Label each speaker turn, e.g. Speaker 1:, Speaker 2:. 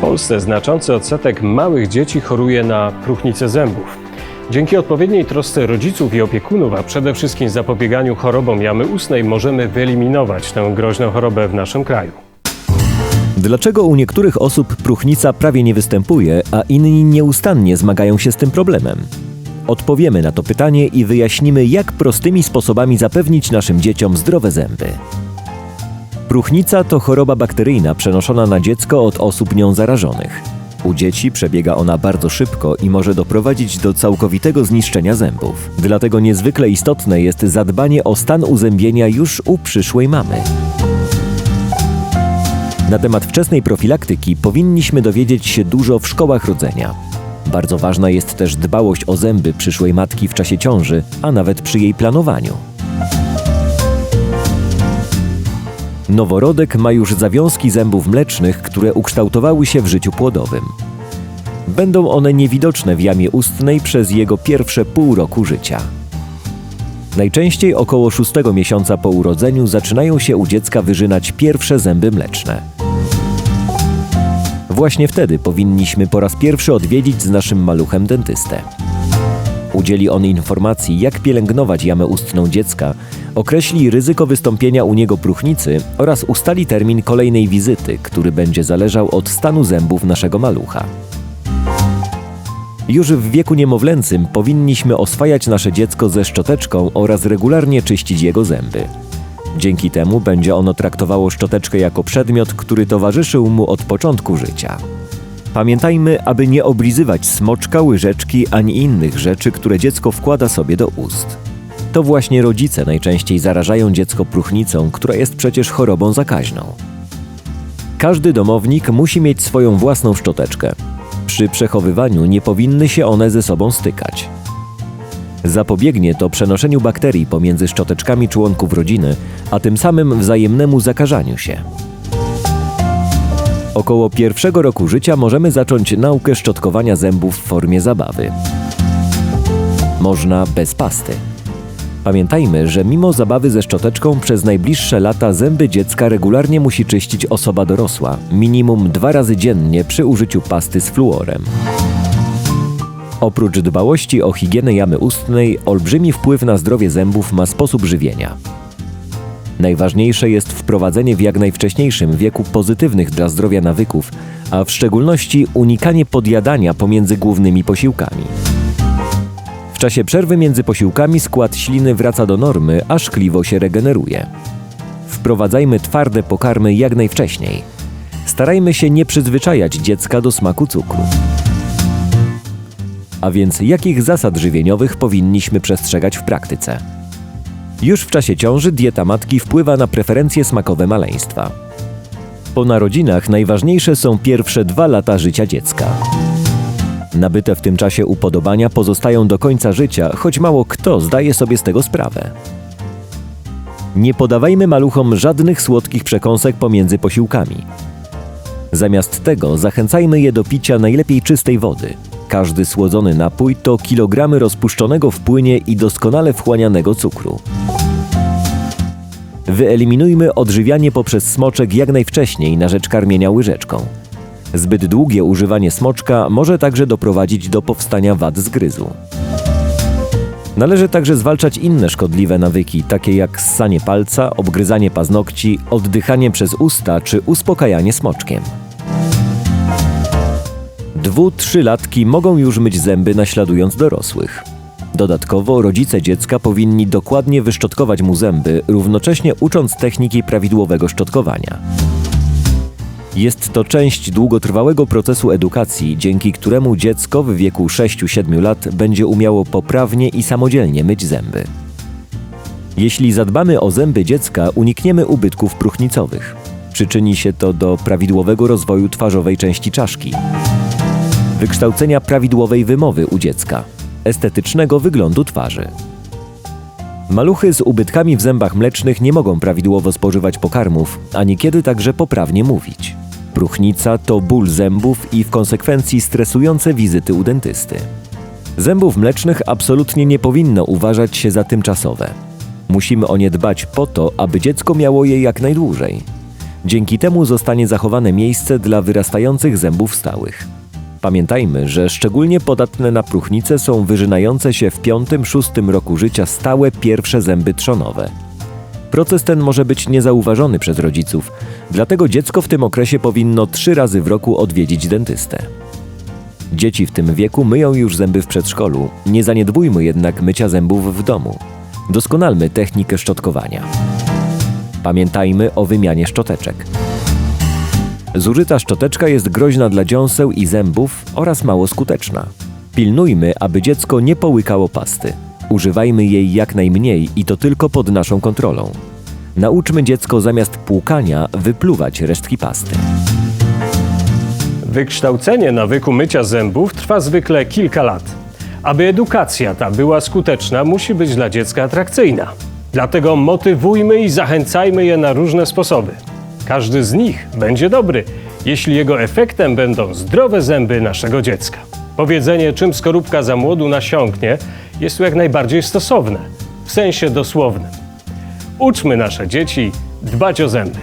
Speaker 1: Polsce znaczący odsetek małych dzieci choruje na próchnicę zębów. Dzięki odpowiedniej trosce rodziców i opiekunów, a przede wszystkim zapobieganiu chorobom jamy ustnej, możemy wyeliminować tę groźną chorobę w naszym kraju.
Speaker 2: Dlaczego u niektórych osób próchnica prawie nie występuje, a inni nieustannie zmagają się z tym problemem? Odpowiemy na to pytanie i wyjaśnimy, jak prostymi sposobami zapewnić naszym dzieciom zdrowe zęby. Próchnica to choroba bakteryjna przenoszona na dziecko od osób nią zarażonych. U dzieci przebiega ona bardzo szybko i może doprowadzić do całkowitego zniszczenia zębów. Dlatego niezwykle istotne jest zadbanie o stan uzębienia już u przyszłej mamy. Na temat wczesnej profilaktyki powinniśmy dowiedzieć się dużo w szkołach rodzenia. Bardzo ważna jest też dbałość o zęby przyszłej matki w czasie ciąży, a nawet przy jej planowaniu. Noworodek ma już zawiązki zębów mlecznych, które ukształtowały się w życiu płodowym. Będą one niewidoczne w jamie ustnej przez jego pierwsze pół roku życia. Najczęściej około szóstego miesiąca po urodzeniu zaczynają się u dziecka wyrzynać pierwsze zęby mleczne. Właśnie wtedy powinniśmy po raz pierwszy odwiedzić z naszym maluchem dentystę. Udzieli on informacji, jak pielęgnować jamę ustną dziecka, określi ryzyko wystąpienia u niego próchnicy oraz ustali termin kolejnej wizyty, który będzie zależał od stanu zębów naszego malucha. Już w wieku niemowlęcym powinniśmy oswajać nasze dziecko ze szczoteczką oraz regularnie czyścić jego zęby. Dzięki temu będzie ono traktowało szczoteczkę jako przedmiot, który towarzyszył mu od początku życia. Pamiętajmy, aby nie oblizywać smoczka, łyżeczki ani innych rzeczy, które dziecko wkłada sobie do ust. To właśnie rodzice najczęściej zarażają dziecko próchnicą, która jest przecież chorobą zakaźną. Każdy domownik musi mieć swoją własną szczoteczkę. Przy przechowywaniu nie powinny się one ze sobą stykać. Zapobiegnie to przenoszeniu bakterii pomiędzy szczoteczkami członków rodziny, a tym samym wzajemnemu zakażaniu się. Około pierwszego roku życia możemy zacząć naukę szczotkowania zębów w formie zabawy. Można bez pasty. Pamiętajmy, że mimo zabawy ze szczoteczką przez najbliższe lata zęby dziecka regularnie musi czyścić osoba dorosła, minimum dwa razy dziennie przy użyciu pasty z fluorem. Oprócz dbałości o higienę jamy ustnej, olbrzymi wpływ na zdrowie zębów ma sposób żywienia. Najważniejsze jest wprowadzenie w jak najwcześniejszym wieku pozytywnych dla zdrowia nawyków, a w szczególności unikanie podjadania pomiędzy głównymi posiłkami. Czasie przerwy między posiłkami skład śliny wraca do normy, a szkliwo się regeneruje. Wprowadzajmy twarde pokarmy jak najwcześniej. Starajmy się nie przyzwyczajać dziecka do smaku cukru. A więc jakich zasad żywieniowych powinniśmy przestrzegać w praktyce? Już w czasie ciąży dieta matki wpływa na preferencje smakowe maleństwa. Po narodzinach najważniejsze są pierwsze dwa lata życia dziecka. Nabyte w tym czasie upodobania pozostają do końca życia, choć mało kto zdaje sobie z tego sprawę. Nie podawajmy maluchom żadnych słodkich przekąsek pomiędzy posiłkami. Zamiast tego zachęcajmy je do picia najlepiej czystej wody. Każdy słodzony napój to kilogramy rozpuszczonego w płynie i doskonale wchłanianego cukru. Wyeliminujmy odżywianie poprzez smoczek jak najwcześniej na rzecz karmienia łyżeczką. Zbyt długie używanie smoczka może także doprowadzić do powstania wad zgryzu. Należy także zwalczać inne szkodliwe nawyki, takie jak ssanie palca, obgryzanie paznokci, oddychanie przez usta czy uspokajanie smoczkiem. Dwu-trzylatki mogą już myć zęby naśladując dorosłych. Dodatkowo rodzice dziecka powinni dokładnie wyszczotkować mu zęby, równocześnie ucząc techniki prawidłowego szczotkowania. Jest to część długotrwałego procesu edukacji, dzięki któremu dziecko w wieku 6-7 lat będzie umiało poprawnie i samodzielnie myć zęby. Jeśli zadbamy o zęby dziecka, unikniemy ubytków próchnicowych. Przyczyni się to do prawidłowego rozwoju twarzowej części czaszki, wykształcenia prawidłowej wymowy u dziecka, estetycznego wyglądu twarzy. Maluchy z ubytkami w zębach mlecznych nie mogą prawidłowo spożywać pokarmów, a niekiedy także poprawnie mówić. Próchnica to ból zębów i w konsekwencji stresujące wizyty u dentysty. Zębów mlecznych absolutnie nie powinno uważać się za tymczasowe. Musimy o nie dbać po to, aby dziecko miało je jak najdłużej. Dzięki temu zostanie zachowane miejsce dla wyrastających zębów stałych. Pamiętajmy, że szczególnie podatne na próchnicę są wyrzynające się w 5-6 roku życia stałe pierwsze zęby trzonowe. Proces ten może być niezauważony przez rodziców, dlatego dziecko w tym okresie powinno trzy razy w roku odwiedzić dentystę. Dzieci w tym wieku myją już zęby w przedszkolu, nie zaniedbujmy jednak mycia zębów w domu. Doskonalmy technikę szczotkowania. Pamiętajmy o wymianie szczoteczek. Zużyta szczoteczka jest groźna dla dziąseł i zębów oraz mało skuteczna. Pilnujmy, aby dziecko nie połykało pasty. Używajmy jej jak najmniej i to tylko pod naszą kontrolą. Nauczmy dziecko zamiast płukania wypluwać resztki pasty.
Speaker 1: Wykształcenie nawyku mycia zębów trwa zwykle kilka lat. Aby edukacja ta była skuteczna, musi być dla dziecka atrakcyjna. Dlatego motywujmy i zachęcajmy je na różne sposoby. Każdy z nich będzie dobry, jeśli jego efektem będą zdrowe zęby naszego dziecka. Powiedzenie, czym skorupka za młodu nasiąknie, jest tu jak najbardziej stosowne, w sensie dosłownym. Uczmy nasze dzieci dbać o zęby.